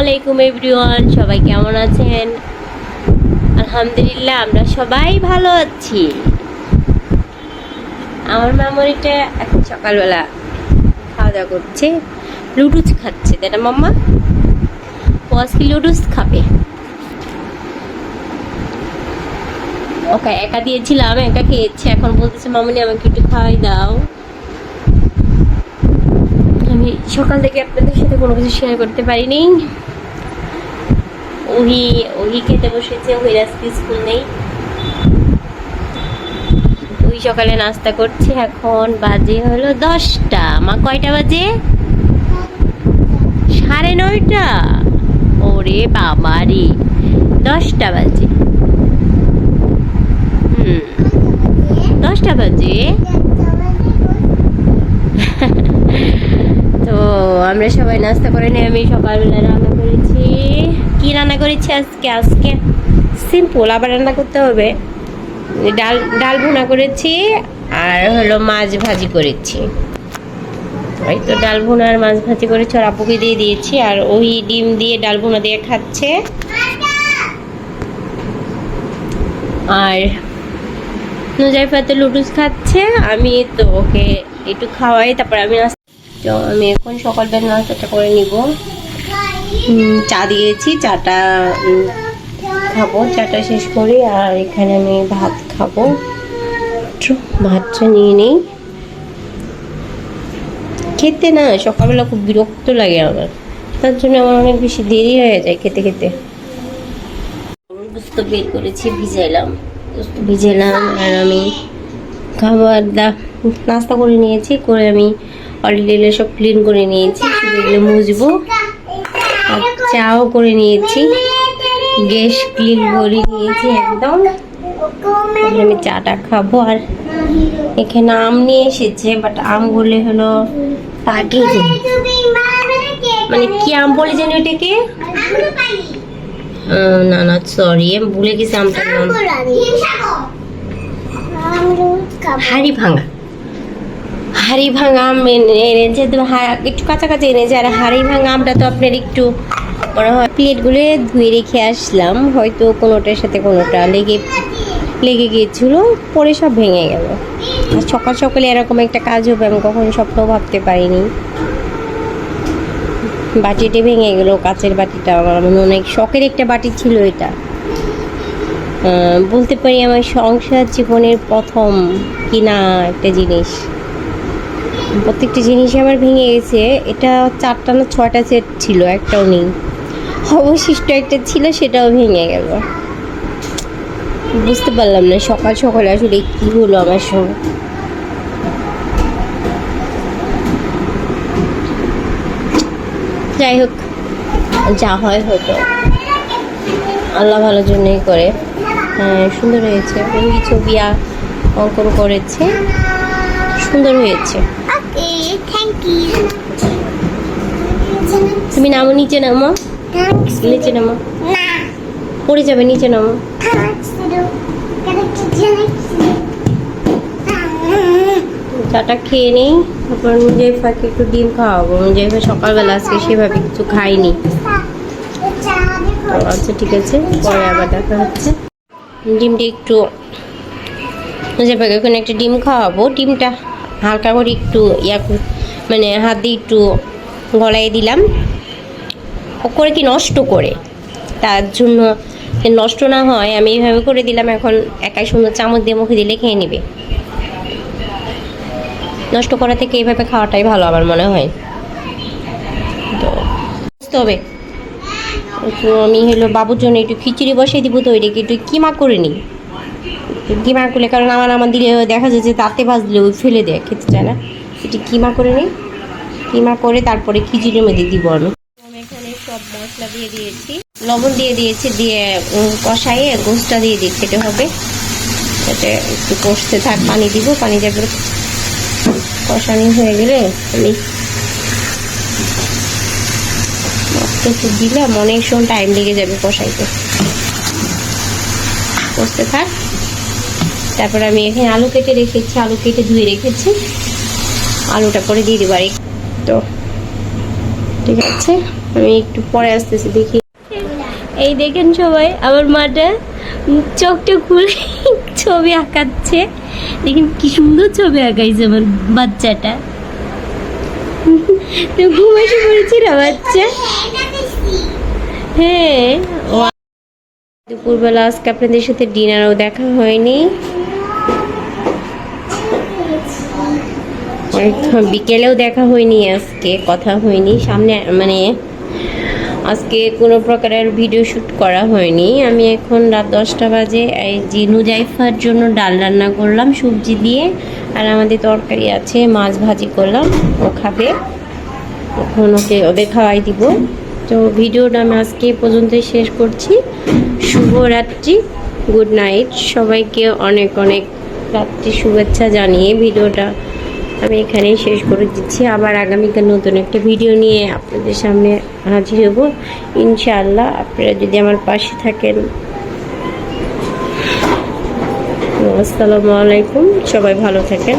আলাইকুম এভরিওয়ান, সবাই কেমন আছেন? আলহামদুলিল্লাহ, আমরা সবাই ভালো আছি। আমার মেমোরিটা এখন সকালবেলা খাওয়া দাওয়া করছে লুডুস খাচ্ছে। তাই না মাম্মা, ও আজকে লুডুস খাবে। ওকে, একা দিয়েছিলাম, একা খেয়েছে। এখন বলতেছে, মামনি, আমাকে একটু খাওয়াই দাও। আমি সকাল থেকে আপনাদের সাথে কোনো কিছু শেয়ার করতে পারিনি। ওহি ওহি খেতে বসেছে, ওহির আজকে স্কুল নেই। ওই সকালে নাস্তা করছে, এখন বাজে হলো দশটা। মা, কয়টা বাজে? সাড়ে নয়টা। ওরে বাবা রে দশটা বাজে। হুম, দশটা বাজে। তো আমরা সবাই নাস্তা করে নিয়ে আমি সকালবেলা রান্না করেছি। কি রান্না করেছি আজকে? আজকে সিম্পল আবার রান্না করতে হবে। ডাল ডাল ভুনা করেছি, আর হলো মাছ ভাজি করেছি। ওই তো ডাল ভুনা আর মাছ ভাজি করেছি আর আপুকে দিয়ে দিয়েছি, আর ওই ডিম দিয়ে ডাল ভুনা দিয়ে খাচ্ছে। আর নুজাইফা তো খাচ্ছে, আমি তো ওকে একটু খাওয়াই, তারপর আমি তো আমি এখন সকালবেলা নাস্তাটা করে নিব। চা দিয়েছি, চাটা খাব, চাটা শেষ করে, আর এখানে আমি ভাত খাব। ভাতটা নিয়ে নেই। খেতে না, সকালবেলা খুব বিরক্ত লাগে আমার। তার জন্য আমার অনেক বেশি দেরি হয়ে যায় খেতে খেতে। বুঝতে বের করেছি, ভিজাইলাম। বুঝতে ভিজাইলাম, আর আমি খাবার দা, নাস্তা করে নিয়েছি, করে আমি অলরেডি সব ক্লিন করে নিয়েছি আর চাও করে নিয়েছি। গ্যাস ক্লিন করে নিয়েছি একদম। আমি চাটা খাব আর এখানে আম নিয়ে এসেছে বাট আমগুলো হলো পাকে মানে কি আম বলে ওটাকে আহ, না না সরি আমি ভুলে গেছি আমটার নাম। হাড়ি ভাঙা হাড়ি ভাঙা আম এনে- এনেছে একটু কাছাকাছি এনেছে আর হাড়ি ভাঙা আমটা তো আপনার একটু মনে হয় প্লেটগুলো ধুয়ে রেখে আসলাম। হয়তো কোনোটার সাথে কোনোটা লেগে লেগে গিয়েছিল, পরে সব ভেঙে গেল। সকাল সকালে এরকম একটা কাজ হবে, আমি কখনো স্বপ্নও ভাবতে পারিনি। বাটিটা ভেঙে গেল, কাচের বাটিটা আমার মনে অনেক শখের একটা বাটি ছিল এটা। বলতে পারি আমার সংসার জীবনের প্রথম কিনা একটা জিনিস। প্রত্যেকটা জিনিসই আমার ভেঙে গেছে। এটা চারটা না ছটা সেট ছিল, একটাও নেই। অবশিষ্ট একটা ছিল, সেটাও ভেঙে গেল। বুঝতে পারলাম না, সকাল সকাল আসলে কি হলো আমার সঙ্গে। যাই হোক, যা হয় হতো। আল্লাহ ভালোর জন্যই করে। হ্যাঁ সুন্দর হয়েছে। ছবি অঙ্কন করেছে। সুন্দর হয়েছে. তুমি নামো নিচে নামো। নিচে নামো। পড়ে যাবে নিচে নামো। চাটা খেয়ে নেই তারপর মুজাইফাকে একটু ডিম খাওয়াবো। মুজাইফা সকালবেলা আজকে সেভাবে কিছু খাইনি আচ্ছা ঠিক আছে পরে আবার দেখা হচ্ছে। ডিমটা একটু মুজাইফাকে ওখানে একটা ডিম খাওয়াবো ডিমটা। হালকা করে একটু ইয়া মানে হাত দিয়ে একটু গলায় দিলাম। করে কি নষ্ট করে? তার জন্য নষ্ট না হয়, আমি এইভাবে করে দিলাম, এখন একাই সুন্দর চামচ দিয়ে মুখে দিলে খেয়ে নেবে। নষ্ট করা থেকে এইভাবে খাওয়াটাই ভালো আমার মনে হয়। তো, বুঝতে হবে। তো আমি হলো বাবুর জন্য একটু খিচুড়ি বসিয়ে দিব, তো ওইটাকে একটু কিমা করে নিই। কিমা করলে? কারণ আমার আমার দিলে দেখা যায় যে তাতে ভাজলে ওই ফেলে দেয়, খেতে চায় না। একটু কিমা করে নিই কিমা করে? তারপরে খিচুড়ির মধ্যে দিব আমি। এখানে সব মশলা দিয়ে দিয়েছি। লবণ দিয়ে দিয়েছি, দিয়ে কষাইয়ে গোসটা দিয়ে দিই, খেতে হবে। যাতে একটু কষতে থাক, পানি দিব। পানি যাবে কষানি হয়ে গেলে আমি একটু দিলাম। অনেক সময় টাইম লেগে যাবে কষাইতে। কষতে থাক। তারপর আমি এখানে আলু কেটে রেখেছি, আলু কেটে ধুয়ে রেখেছি। আলুটা করে দিয়ে দেবো তো, ঠিক আছে, আমি একটু পরে আসতেছি, দেখি। এই দেখেন সবাই, আমার মাটা চোখটা খুলে ছবি আঁকাচ্ছে। দেখেন কি সুন্দর ছবি আঁকাইছে আমার বাচ্চাটা। তুমি ঘুমাইতে পড়েছি না বাচ্চা? হ্যাঁ। দুপুরবেলা আজকে আপনাদের সাথে ডিনারও দেখা হয়নি। বিকেলেও দেখা হয়নি, আজকে কথা হয়নি। সামনে মানে আজকে কোনো প্রকারের ভিডিও শ্যুট করা হয়নি। আমি এখন রাত দশটা বাজে। এই জিনু জাইফার জন্য ডাল রান্না করলাম, সবজি দিয়ে। আর আমাদের তরকারি আছে, মাছ ভাজি করলাম। ও খাবে। এখন ওকে, ওদের খাওয়াই দিব। তো ভিডিওটা আমি আজকে পর্যন্তই শেষ করছি। শুভরাত্রি, গুড নাইট। সবাইকে অনেক অনেক রাত্রি শুভেচ্ছা জানিয়ে ভিডিওটা আমি এখানেই শেষ করে দিচ্ছি। আবার আগামীকাল নতুন একটা ভিডিও নিয়ে আপনাদের সামনে হাজির হব। ইনশাআল্লাহ আপনারা যদি আমার পাশে থাকেন। আসসালামু আলাইকুম। সবাই ভালো থাকেন।